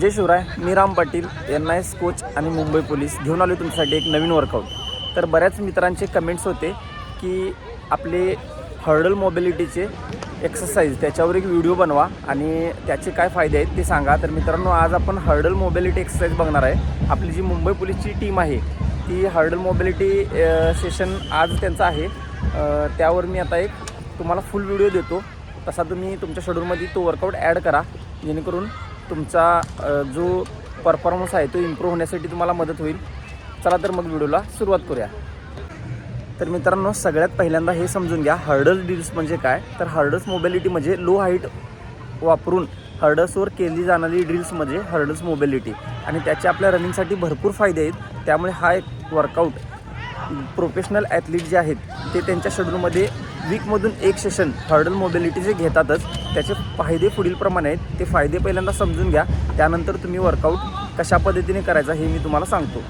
Jai Shivray me Ram Patil N I S coach आणि Mumbai police. घेऊन आलो तुमच्यासाठी एक नवीन वर्कआउट तर बऱ्याच मित्रांचे कमेंट्स होते की आपले हर्डल मोबिलिटीचे एक्सरसाइज त्याच्यावर एक व्हिडिओ बनवा आणि त्याचे काय फायदे आहेत ते सांगा. तर मित्रांनो आज आपण हर्डल मोबिलिटी एक्सरसाइज बघणार आहे. आपली जी मुंबई पोलीसची टीम आहे ती हर्डल मोबिलिटी सेशन आज त्यांचं आहे. त्यावर मी आता एक तुम्हाला फुल व्हिडिओ देतो. तसा तुम्ही तुमच्या शेड्यूलमध्ये तो वर्कआउट ॲड करा. जेणेकरून तुमचा जो परफॉर्मन्स आहे तो इम्प्रूव्ह होण्यासाठी तुम्हाला मदत होईल. चला तर मग व्हिडिओला सुरुवात करूया. तर मित्रांनो सगळ्यात पहिल्यांदा हे समजून घ्या हर्डल डील्स म्हणजे काय? तर हर्डल्स मोबिलिटी म्हणजे लो हाईट वापरून हर्डल्सवर केली जाणारी ड्रिल्स म्हणजे हर्डल्स मोबिलिटी आणि त्याचे आपल्या रनिंगसाठी भरपूर फायदे आहेत. त्यामुळे हा एक वर्कआउट प्रोफेशनल ॲथलीट जे आहेत ते त्यांच्या शेड्यूलमध्ये वीकमधून एक सेशन हर्डल मोबिलिटीचे घेतातच त्याचे फायदे पुढीलप्रमाणे आहेत ते फायदे पहिल्यांदा समजून घ्या. त्यानंतर तुम्ही वर्कआउट कशा पद्धतीने करायचा हे मी तुम्हाला सांगतो.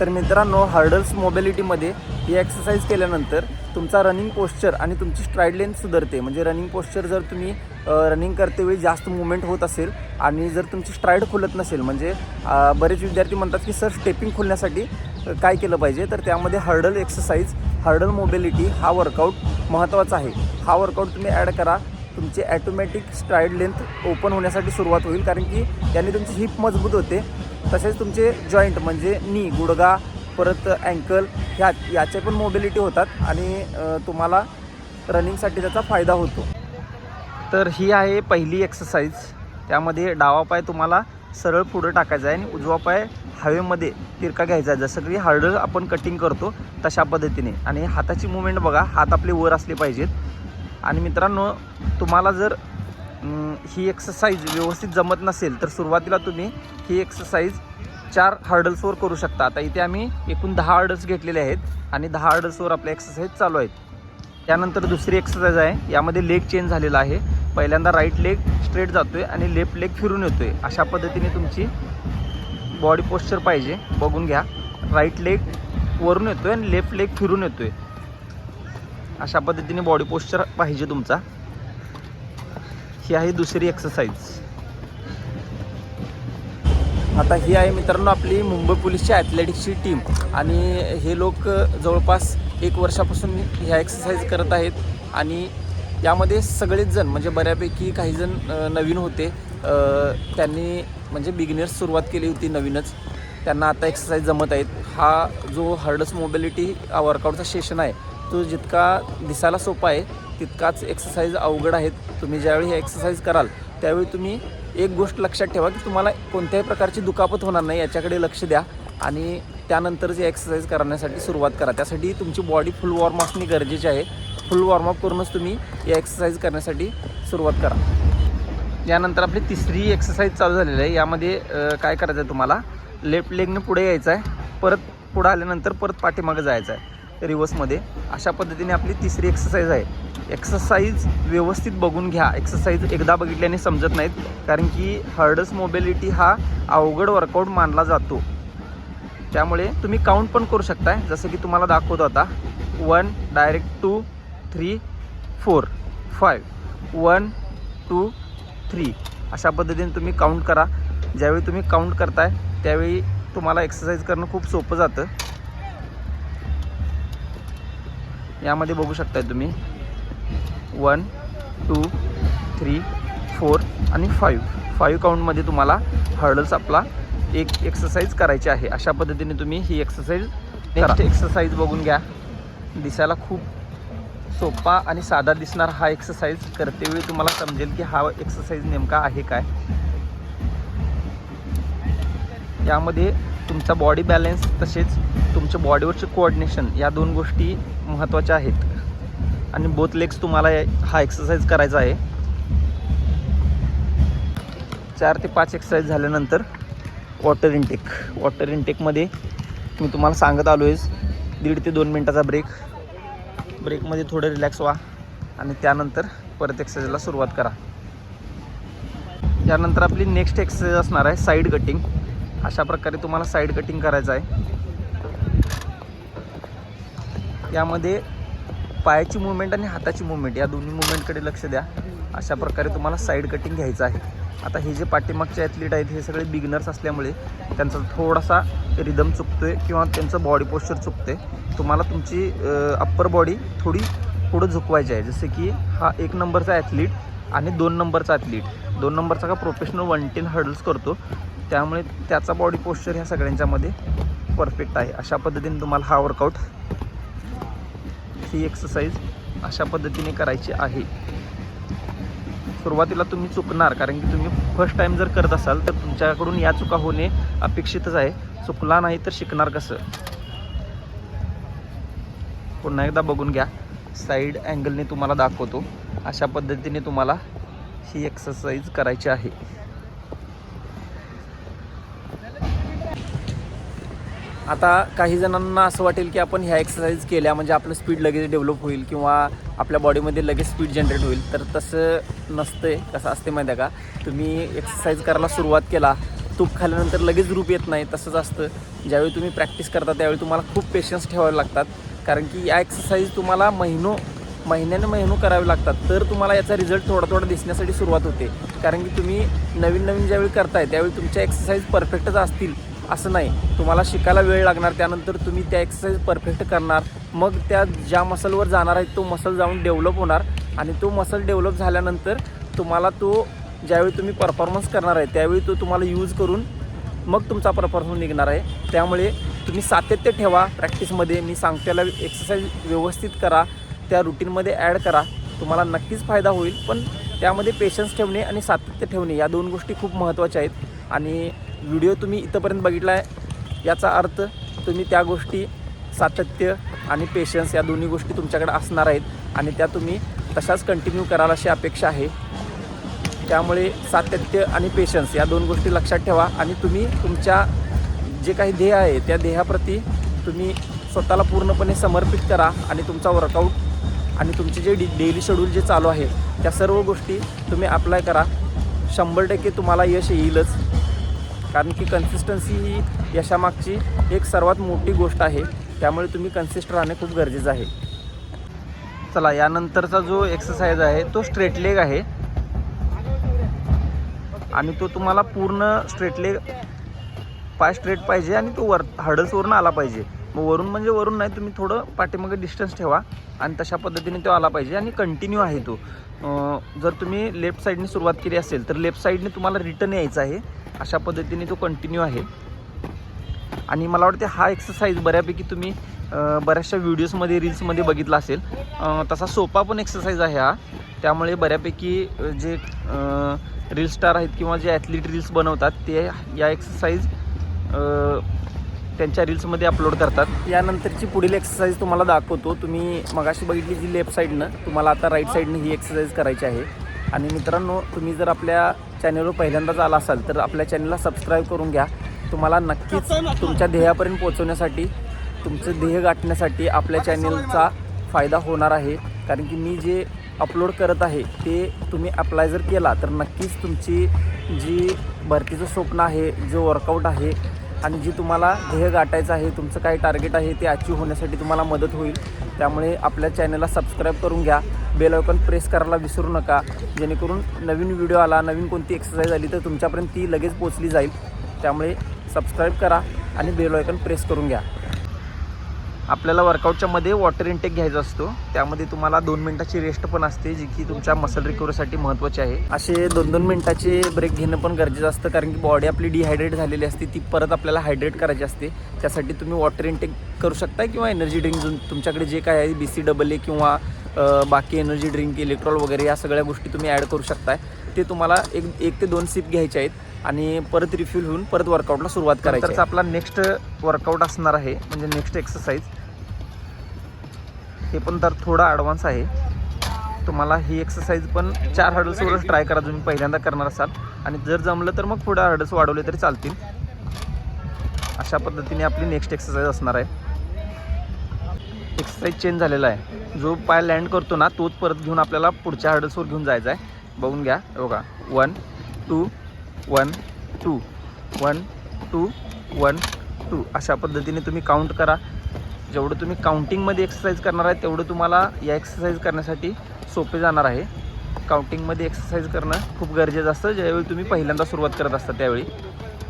तर मित्रांनो हर्डल्स मोबिलिटीमध्ये ही एक्सरसाइज केल्यानंतर तुमचा रनिंग पोश्चर आणि तुमची स्ट्राईड लेंथ सुधारते. म्हणजे रनिंग पोश्चर जर तुम्ही रनिंग करतेवेळी जास्त मुवमेंट होत असेल आणि जर तुमची स्ट्राईड खुलत नसेल म्हणजे बरेच विद्यार्थी म्हणतात की सर स्टेपिंग खुलण्यासाठी काय केलं पाहिजे? तर त्यामध्ये हर्डल एक्सरसाइज हर्डल मोबिलिटी हा वर्कआउट महत्त्वाचा आहे. हा वर्कआउट तुम्ही ॲड करा. तुमची ॲटोमॅटिक स्ट्राईड लेंथ ओपन होण्यासाठी सुरुवात होईल कारण की याने तुमची हिप मजबूत होते. तसेच तुमचे जॉईंट म्हणजे नी गुडगा परत अँकल ह्या याचे पण मोबिलिटी होतात आणि तुम्हाला रनिंगसाठी त्याचा फायदा होतो. तर ही आहे पहिली एक्सरसाइज त्यामध्ये डावा पाय तुम्हाला सरळ पुढं टाकायचा आहे आणि उजवा पाय हवेमध्ये तिरका घ्यायचा आहे. जसं की हार्डर आपण कटिंग करतो तशा पद्धतीने. आणि हाताची मुवमेंट बघा हात आपले वर असले पाहिजेत. आणि मित्रांनो तुम्हाला जर ही एक्सरसाइज व्यवस्थित जमत नसेल तर सुरुवातीला तुम्ही ही एक्सरसाइज चार हर्डल्सवर करू शकता. आता इथे आम्ही एकूण दहा हर्डल्स घेतलेले आहेत आणि दहा हर्डल्सवर आपल्या एक्सरसाइज चालू आहेत. त्यानंतर दुसरी एक्सरसाइज आहे यामध्ये लेग चेंज झालेला आहे. पहिल्यांदा राईट लेग स्ट्रेट जातो आहे आणि लेफ्ट लेग फिरून येतो आहे अशा पद्धतीने तुमची बॉडी पोश्चर पाहिजे बघून घ्या. राईट लेग वरून येतो आहे आणि लेफ्ट लेग फिरून येतो आहे अशा पद्धतीने बॉडी पोश्चर पाहिजे तुमचा. ही आहे दुसरी एक्सरसाइज आता ही आहे मित्रांनो आपली मुंबई पोलीसची ॲथलेटिक्सची टीम आणि हे लोक जवळपास एक वर्षापासून ह्या एक्सरसाइज करत आहेत. आणि यामध्ये सगळेच जण म्हणजे बऱ्यापैकी काही जण नवीन होते. त्यांनी म्हणजे बिगिनर्स सुरुवात केली होती नवीनच. त्यांना आता एक्सरसाइज जमत आहेत. हा जो हर्डस मोबिलिटी वर्कआउटचा सेशन आहे तो जितका दिसायला सोपा आहे तितकाच एक्सरसाइज अवघड आहेत. तुम्ही ज्यावेळी हे एक्सरसाइज कराल त्यावेळी तुम्ही एक गोष्ट लक्षात ठेवा की तुम्हाला कोणत्याही प्रकारची दुखापत होणार नाही याच्याकडे लक्ष द्या. आणि त्यानंतरच हे एक्सरसाइज करण्यासाठी सुरुवात करा. त्यासाठी तुमची बॉडी फुल वॉर्म असणे गरजेचे आहे. फुल वॉर्मअप करूनच तुम्ही या एक्सरसाइज करण्यासाठी सुरुवात करा. यानंतर आपली तिसरी एक्सरसाइज चालू झालेली आहे. यामध्ये काय करायचं आहे तुम्हाला लेफ्ट लेगने पुढे यायचं आहे परत पुढं आल्यानंतर परत पाठीमागं जायचं आहे रिवर्समध्ये. अशा पद्धतीने आपली तिसरी एक्सरसाइज आहे. एक्सरसाइज व्यवस्थित बघून घ्या. एक्सरसाइज एकदा बघितल्याने समजत नाहीत कारण की हर्डस मोबिलिटी हा अवघड वर्कआउट मानला जातो. त्यामुळे तुम्ही काउंट पण करू शकताय. जसं की तुम्हाला दाखवतो आता. One direct two three four five one two three अशा पद्धतीने तुम्ही काउंट करा. ज्यावेळी तुम्ही काउंट करताय त्यावेळी तुम्हाला एक्सरसाइज करणं खूप सोपं जातं. यामध्ये बघू शकताय तुम्ही. वन टू थ्री फोर आणि फाईव्ह फाईव्ह काउंटमध्ये तुम्हाला हर्डल्स आपला एक एक्सरसाइज करायची आहे. अशा पद्धतीने तुम्ही ही एक्सरसाइज नेक्स्ट एक्सरसाइज बघून घ्या. दिसायला खूप सोपा आणि साधा दिसणार हा एक्सरसाइज करतेवेळी तुम्हाला समजेल की हा एक्सरसाइज नेमका आहे काय. यामध्ये तुमचा बॉडी बॅलन्स तसेच तुमच्या बॉडीवरचे कोऑर्डिनेशन या दोन गोष्टी महत्त्वाच्या आहेत. आणि बोथ लेग्स तुम्हाला हा एक्सरसाइज करायचा आहे. चार ते पाच एक्सरसाइज झाल्यानंतर वॉटर इनटेक वॉटर इनटेकमध्ये मी तुम्हाला सांगत आलो आहे दीड ते दोन मिनटाचा ब्रेक ब्रेकमध्ये थोडं रिलॅक्स व्हा आणि त्यानंतर परत एक्सरसाइजला सुरुवात करा. यानंतर आपली नेक्स्ट एक्सरसाइज असणार आहे साईड कटिंग अशा प्रकारे तुम्हाला साईड कटिंग करायचं आहे. यामध्ये पायाची मुवमेंट आणि हाताची मुवमेंट या दोन्ही मुवमेंटकडे लक्ष द्या. अशा प्रकारे तुम्हाला साईड कटिंग घ्यायचं आहे. आता हे जे पाठीमागचे ॲथलीट आहेत हे सगळे बिगिनर्स असल्यामुळे त्यांचा थोडासा रिदम चुकतो आहे किंवा त्यांचं बॉडी पोश्चर चुकते तुम्हाला तुमची अप्पर बॉडी थोडी पुढं झुकवायची आहे. जसे की हा एक नंबरचा ॲथलीट आणि दोन नंबरचा ॲथलीट दोन नंबरचा का प्रोफेशनल वन टेन हर्डल्स करतो. त्यामुळे त्याचा बॉडी पोश्चर ह्या सगळ्यांच्यामध्ये परफेक्ट आहे. अशा पद्धतीने तुम्हाला हा वर्कआउट ही एक्सरसाइज अशा पद्धतीने करायची आहे. सुरुवातीला तुम्ही चुकणार कारण की तुम्ही फर्स्ट टाईम जर करत असाल तर तुमच्याकडून या चुका होणे अपेक्षितच आहे. चुकला नाही तर शिकणार कसं? पुन्हा एकदा बघून घ्या. साईड अँगलने तुम्हाला दाखवतो. अशा पद्धतीने तुम्हाला ही एक्सरसाइज करायची आहे. आता काही जणांना असं वाटेल की आपण ह्या एक्सरसाइज केल्या म्हणजे आपलं स्पीड लगेच डेव्हलप होईल किंवा आपल्या बॉडीमध्ये लगेच स्पीड जनरेट होईल. तर तसं नसतंय कसं असते माहिती आहे का? तुम्ही एक्सरसाइज करायला सुरुवात केला तूप खाल्यानंतर लगेच रूप येत नाही तसंच असतं. ज्यावेळी तुम्ही प्रॅक्टिस करता त्यावेळी तुम्हाला खूप पेशन्स ठेवावे लागतात. कारण की या एक्सरसाइज तुम्हाला महिनो महिन्याने महिनो करावे लागतात. तर तुम्हाला याचा रिझल्ट थोडा थोडा दिसण्यासाठी सुरुवात होते. कारण की तुम्ही नवीन नवीन ज्यावेळी करताय त्यावेळी तुमच्या एक्सरसाइज परफेक्टच असतील. असं नाही. तुम्हाला शिकायला वेळ लागणार त्यानंतर तुम्ही त्या एक्सरसाइज परफेक्ट करणार. मग त्या ज्या मसलवर जाणार आहे तो मसल जाऊन डेव्हलप होणार. आणि तो मसल डेव्हलप झाल्यानंतर तुम्हाला तो ज्यावेळी तुम्ही परफॉर्मन्स करणार आहे त्यावेळी तो तुम्हाला यूज करून मग तुमचा परफॉर्मन्स निघणार आहे. त्यामुळे तुम्ही सातत्य ठेवा प्रॅक्टिसमध्ये मी सांगतेला एक्सरसाइज व्यवस्थित करा. त्या रुटीनमध्ये ॲड करा. तुम्हाला नक्कीच फायदा होईल. पण त्यामध्ये पेशन्स ठेवणे आणि सातत्य ठेवणे या दोन गोष्टी खूप महत्त्वाच्या आहेत. आणि व्हिडिओ तुम्ही इथंपर्यंत बघितला आहे याचा अर्थ तुम्ही त्या गोष्टी सातत्य आणि पेशन्स या दोन्ही गोष्टी तुमच्याकडे असणार आहेत आणि त्या तुम्ही तशाच कंटिन्यू कराल अशी अपेक्षा आहे. त्यामुळे सातत्य आणि पेशन्स या दोन गोष्टी लक्षात ठेवा आणि तुम्ही तुमच्या जे काही ध्येय आहे त्या ध्येयाप्रती तुम्ही स्वतःला पूर्णपणे समर्पित करा आणि तुमचा वर्कआउट आणि तुमचे जे डे डेली शेड्यूल जे चालू आहे त्या सर्व गोष्टी तुम्ही अप्लाय करा. शंभर टक्के तुम्हाला यश येईलच. कारण की कन्सिस्टन्सी ही यशामागची एक सर्वात मोठी गोष्ट आहे. त्यामुळे तुम्ही कन्सिस्ट राहणे खूप गरजेचं आहे. चला यानंतरचा जो एक्सरसाइज आहे तो स्ट्रेट लेग आहे. आणि तो तुम्हाला पूर्ण स्ट्रेट लेग पाय स्ट्रेट पाहिजे आणि तो वर हडल्सवरून आला पाहिजे. मग वरून म्हणजे वरून नाही तुम्ही थोडं पाठीमागे डिस्टन्स ठेवा आणि तशा पद्धतीने तो आला पाहिजे आणि कंटिन्यू आहे तो. जर तुम्ही लेफ्ट साईडने सुरुवात केली असेल तर लेफ्ट साईडने तुम्हाला रिटर्न यायचं आहे. अशा पद्धतीने तो कंटिन्यू आहे. आणि मला वाटते हा एक्सरसाइज बऱ्यापैकी तुम्ही बऱ्याचशा व्हिडिओजमध्ये रील्समध्ये बघितला असेल. तसा सोपा पण एक्सरसाइज आहे हा. त्यामुळे बऱ्यापैकी जे रील स्टार आहेत किंवा जे ॲथलीट रील्स बनवतात ते या एक्सरसाइज त्यांच्या रील्समध्ये अपलोड करतात. यानंतरची पुढील एक्सरसाइज तुम्हाला दाखवतो. तुम्ही मगाशी बघितली जी लेफ्ट साईडनं तुम्हाला आता राईट साईडनं ही एक्सरसाइज करायची आहे. आणि मित्रांनो तुम्ही जर आपल्या चॅनलवर पहिल्यांदाच आला असाल तर आपल्या चॅनलला सबस्क्राईब करून घ्या. तुम्हाला नक्कीच तुमच्या ध्येयापर्यंत पोहोचवण्यासाठी तुमचं ध्येय गाठण्यासाठी आपल्या चॅनलचा फायदा होणार आहे. कारण की मी जे अपलोड करत आहे ते तुम्ही अप्लाय जर केला तर नक्कीच तुमची जी भरतीचं स्वप्न आहे जो वर्कआउट आहे आणि जी तुम्हाला ध्येय गाठायचं आहे तुमचं काय टार्गेट आहे ते अचीव होण्यासाठी तुम्हाला मदत होईल. त्यामुळे आपल्या चॅनलला सबस्क्राईब करून घ्या. बेल आयकॉन प्रेस करायला विसरू नका. जेणेकरून नवीन व्हिडिओ आला नवीन कोणती एक्सरसाइज आली तर तुमच्यापर्यंत ती लगेच पोचली जाईल. त्यामुळे सबस्क्राईब करा आणि बेल आयकॉन प्रेस करून घ्या. आपल्याला वर्कआउटच्या मध्ये वॉटर इनटेक घ्यायचा असतो. त्यामध्ये तुम्हाला दोन मिनिटाची रेस्ट पण असते जी की तुमच्या मसल रिकवरीसाठी महत्त्वाची आहे. असे दोन दोन मिनिटाचे ब्रेक घेणं पण गरजेचं असतं कारण की बॉडी आपली डिहायड्रेट झालेली असते ती परत आपल्याला हायड्रेट करायची असते. त्यासाठी तुम्ही वॉटर इनटेक करू शकता किंवा एनर्जी ड्रिंक तुमच्याकडे जे काय आहे बी सी डबल ए किंवा बाकी एनर्जी ड्रिंक इलेक्ट्रॉल वगैरे या सगळ्या गोष्टी तुम्ही ॲड करू शकताय. ते तुम्हाला एक एक ते दोन सिप घ्यायचे आहेत आणि परत रिफ्यूल होऊन परत वर्कआउटला सुरुवात करायची आहे. आपला नेक्स्ट वर्कआउट असणार आहे म्हणजे नेक्स्ट एक्सरसाइज हे पण तर थोडा ॲडव्हान्स आहे. तुम्हाला ही एक्सरसाइज पण चार हर्डल्सवरच ट्राय करा तुम्ही पहिल्यांदा करणार असाल. आणि जर जमलं तर मग पुढे हर्डल्स वाढवले तरी चालतील. अशा पद्धतीने आपली नेक्स्ट एक्सरसाइज असणार आहे. एक्सरसाइज चेंज झालेला आहे. जो पाय लँड करतो ना तोच परत घेऊन आपल्याला पुढच्या हर्डल्सवर घेऊन जायचा आहे. बघून घ्या. हे बघा. One two one two one two one two अशा पद्धतीने तुम्ही काउंट करा. जेवढं तुम्ही काउंटिंगमध्ये एक्सरसाइज करणार आहे तेवढं तुम्हाला या एक्सरसाइज करण्यासाठी सोपे जाणार आहे. काउंटिंगमध्ये एक्सरसाइज करणं खूप गरजेचं असतं. ज्यावेळी तुम्ही पहिल्यांदा सुरुवात करत असता त्यावेळी.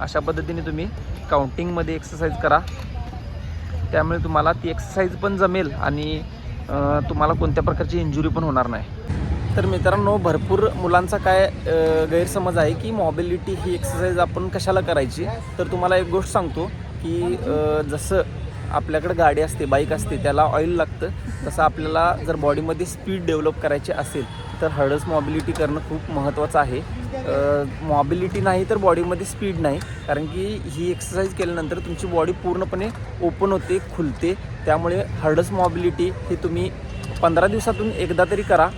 अशा पद्धतीने तुम्ही काउंटिंगमध्ये एक्सरसाइज करा. त्यामुळे तुम्हाला ती एक्सरसाइज पण जमेल आणि तुम्हाला कोणत्या प्रकारची इंजुरी पण होणार नाही. तर मित्रांनो भरपूर मुलांचा काय गैरसमज आहे की मॉबिलिटी ही एक्सरसाइज आपण कशाला करायची? तर तुम्हाला एक गोष्ट सांगतो की जसं आपल्याकडे गाडी असते बाईक असते त्याला ऑइल लागतं. तसं आपल्याला जर बॉडीमध्ये स्पीड डेव्हलप करायची असेल तर हळस मॉबिलिटी करणं खूप महत्त्वाचं आहे. मॉबिलिटी नाही तर बॉडीमध्ये स्पीड नाही. कारण की ही एक्सरसाइज केल्यानंतर तुमची बॉडी पूर्णपणे ओपन होते खुलते. त्यामुळे हळस मॉबिलिटी ही तुम्ही पंधरा दिवसातून एकदा तरी करा.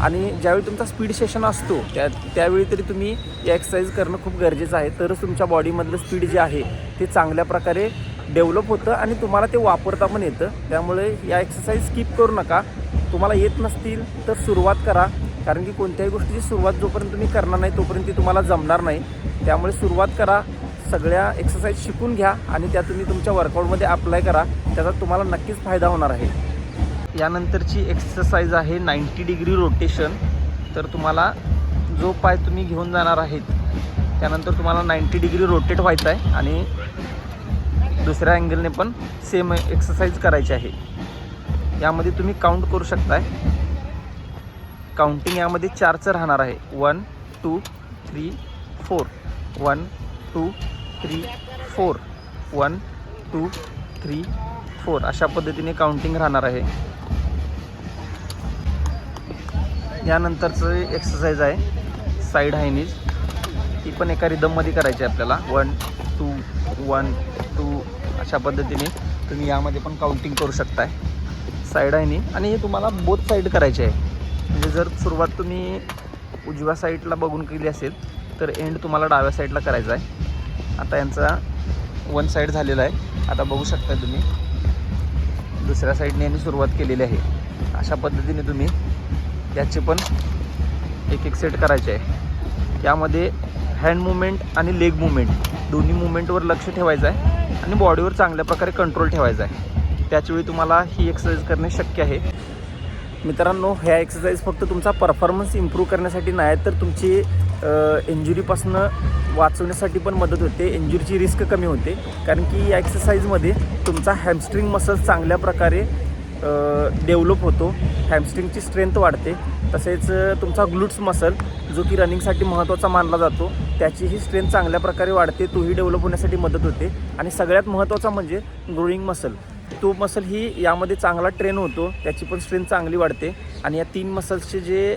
आणि ज्यावेळी तुमचा स्पीड सेशन असतो त्या त्यावेळी तरी तुम्ही एक्सरसाइज करणं खूप गरजेचं आहे. तरच तुमच्या बॉडीमधलं स्पीड जे आहे ते चांगल्या प्रकारे डेव्हलप होतं आणि तुम्हाला ते वापरता पण येतं. त्यामुळे या एक्सरसाइज स्किप करू नका. तुम्हाला येत नसतील तर सुरुवात करा. कारण की कोणत्याही गोष्टीची सुरुवात जोपर्यंत तुम्ही करणार नाही तोपर्यंत ती तुम्हाला जमणार नाही. त्यामुळे सुरुवात करा. सगळ्या एक्सरसाइज शिकून घ्या आणि त्या तुम्ही तुमच्या वर्कआउटमध्ये अप्लाय करा. त्याचा तुम्हाला नक्कीच फायदा होणार आहे. यानंतरची एक्सरसाइज आहे नाईंटी डिग्री रोटेशन तर तुम्हाला जो पाय तुम्ही घेऊन जाणार आहेत त्यानंतर तुम्हाला नाईंटी डिग्री रोटेट व्हायचं आहे आणि दुसऱ्या अँगलने पण सेम एक्सरसाइज करायची आहे. यामध्ये तुम्ही काउंट करू शकताय. काउंटिंग यामध्ये चारचं राहणार आहे. One two three four one two three four one two three four अशा पद्धतीने काउंटिंग राहणार आहे. यानंतरचं एक्सरसाइज आहे. साईड हायनीज ती पण एका रिदममध्ये करायची आहे आपल्याला. वन टू वन टू अशा पद्धतीने तुम्ही यामध्ये पण काउंटिंग करू शकताय. साईड हायनी आणि हे तुम्हाला बोथ साईड करायचे आहे. म्हणजे जर सुरुवात तुम्ही उजव्या साईडला बघून केली असेल तर एंड तुम्हाला डाव्या साईडला करायचा आहे. आता यांचा वन साईड झालेला आहे. आता बघू शकता तुम्ही. दुसऱ्या साईडने यांनी सुरुवात केलेली आहे. अशा पद्धतीने तुम्ही याचे पण एक एक सेट करायचे आहे. यामध्ये हँड मुवमेंट आणि लेग मुवमेंट दोन्ही मुवमेंटवर लक्ष ठेवायचं आहे आणि बॉडीवर चांगल्या प्रकारे कंट्रोल ठेवायचा आहे. त्याचवेळी तुम्हाला ही एक्सरसाइज करणे शक्य आहे. मित्रांनो ह्या एक्सरसाइज फक्त तुमचा परफॉर्मन्स इम्प्रूव्ह करण्यासाठी नाही तर तुमची इंजुरीपासून वाचवण्यासाठी पण मदत होते. इंजुरीची रिस्क कमी होते. कारण की या एक्सरसाइजमध्ये तुमचा हॅमस्ट्रिंग मसल्स चांगल्या प्रकारे डेव्हलप होतो. हॅमस्ट्रिंगची स्ट्रेंथ वाढते. तसेच तुमचा ग्लूट्स मसल जो की रनिंगसाठी महत्त्वाचा मानला जातो त्याचीही स्ट्रेंथ चांगल्या प्रकारे वाढते. तोही डेव्हलप होण्यासाठी मदत होते. आणि सगळ्यात महत्त्वाचा म्हणजे ग्रोईंग मसल तो मसल ही यामध्ये चांगला ट्रेन होतो. त्याची पण स्ट्रेंथ चांगली वाढते. आणि या तीन मसल्सचे जे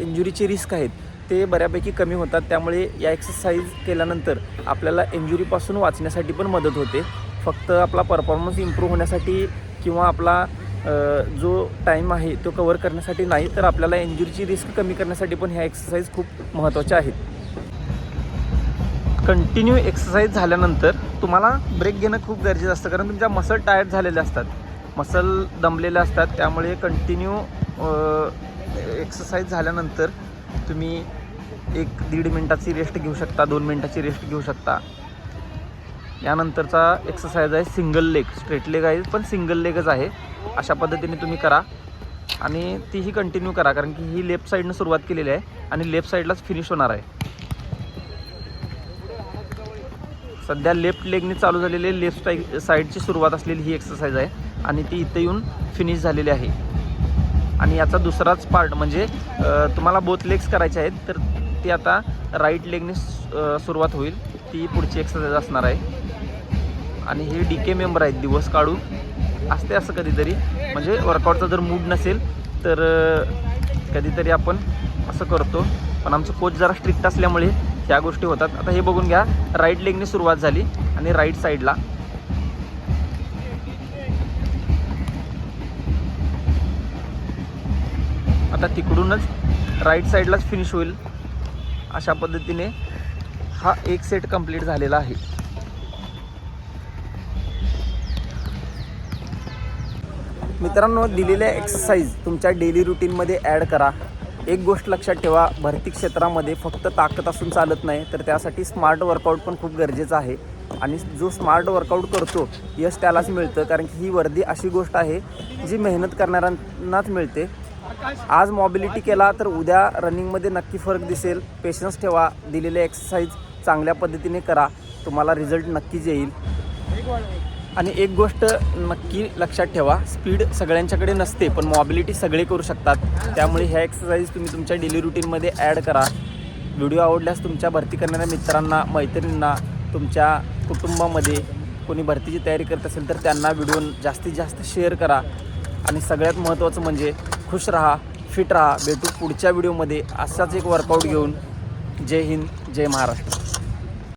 इंजुरीचे रिस्क आहेत ते बऱ्यापैकी कमी होतात. त्यामुळे या एक्सरसाइज केल्यानंतर आपल्याला इंजुरीपासून वाचण्यासाठी पण मदत होते. फक्त आपला परफॉर्मन्स इम्प्रूव्ह होण्यासाठी किंवा आपला जो टाईम आहे तो कवर करण्यासाठी नाही तर आपल्याला इंजुरीची रिस्क कमी करण्यासाठी पण ह्या एक्सरसाइज खूप महत्त्वाच्या आहेत. कंटिन्यू एक्सरसाइज झाल्यानंतर तुम्हाला ब्रेक घेणं खूप गरजेचं असतं कारण तुमच्या मसल टायर्ड झालेल्या असतात. मसल दमलेले असतात त्यामुळे कंटिन्यू एक्सरसाइज झाल्यानंतर तुम्ही एक दीड मिनटाची रेस्ट घेऊ शकता दोन मिनटाची रेस्ट घेऊ शकता. यानंतरचा एक्सरसाइज आहे सिंगल लेग स्ट्रेट लेग आहे पण सिंगल लेगच आहे. अशा पद्धतीने तुम्ही करा. आणि तीही कंटिन्यू करा कारण की ही लेफ्ट साईडनं सुरुवात केलेली आहे आणि लेफ्ट साईडलाच फिनिश होणार आहे. सध्या लेफ्ट लेगने चालू झालेली लेफ्ट साईड साईडची सुरुवात असलेली ही एक्सरसाइज आहे आणि ती इथं येऊन फिनिश झालेली आहे. आणि याचा दुसराच पार्ट म्हणजे तुम्हाला बोथ लेग्स करायचे आहेत तर ती आता राईट लेगने सुरुवात होईल. ती पुढची एक्सरसाइज असणार आहे. आणि हे डी के मेंबर आहेत दिवस काढून. असते असं कधीतरी. म्हणजे वर्कआउटचा जर मूड नसेल तर कधीतरी आपण असं करतो. पण आमचं कोच जरा स्ट्रिक्ट असल्यामुळे ह्या गोष्टी होतात. आता हे बघून घ्या. राईट लेगने सुरुवात झाली आणि राईट साईडला आता तिकडूनच राईट साईडलाच फिनिश होईल. अशा पद्धतीने हा एक सेट कंप्लीट झालेला आहे. मित्रांनो दिलेल्या एक्सरसाइज तुमच्या डेली रुटीनमध्ये ॲड करा. एक गोष्ट लक्षात ठेवा भरती क्षेत्रामध्ये फक्त ताकद असून चालत नाही तर त्यासाठी स्मार्ट वर्कआउट पण खूप गरजेचं आहे. आणि जो स्मार्ट वर्कआउट करतो यश त्यालाच मिळतं कारण की ही वर्दी अशी गोष्ट आहे जी मेहनत करणाऱ्यांनाच मिळते. आज मॉबिलिटी केला तर उद्या रनिंगमध्ये नक्की फरक दिसेल. पेशन्स ठेवा. दिलेले एक्सरसाइज चांगल्या पद्धतीने करा. तुम्हाला रिझल्ट नक्कीच येईल. आणि एक गोष्ट नक्की लक्षात ठेवा. स्पीड सगळ्यांच्याकडे नसते पण मॉबिलिटी सगळे करू शकतात. त्यामुळे ह्या एक्सरसाइज तुम्ही तुमच्या डेली रुटीनमध्ये ॲड करा. व्हिडिओ आवडल्यास तुमच्या भरती करणाऱ्या मित्रांना मैत्रिणींना तुमच्या कुटुंबामध्ये कोणी भरतीची तयारी करत असेल तर त्यांना व्हिडिओ जास्तीत जास्त शेअर करा. आणि सगळ्यात महत्त्वाचं म्हणजे खुश राहा फिट राहा. भेटू पुढच्या व्हिडिओमध्ये. असाच एक वर्कआउट घेऊन. जय हिंद जय महाराष्ट्र.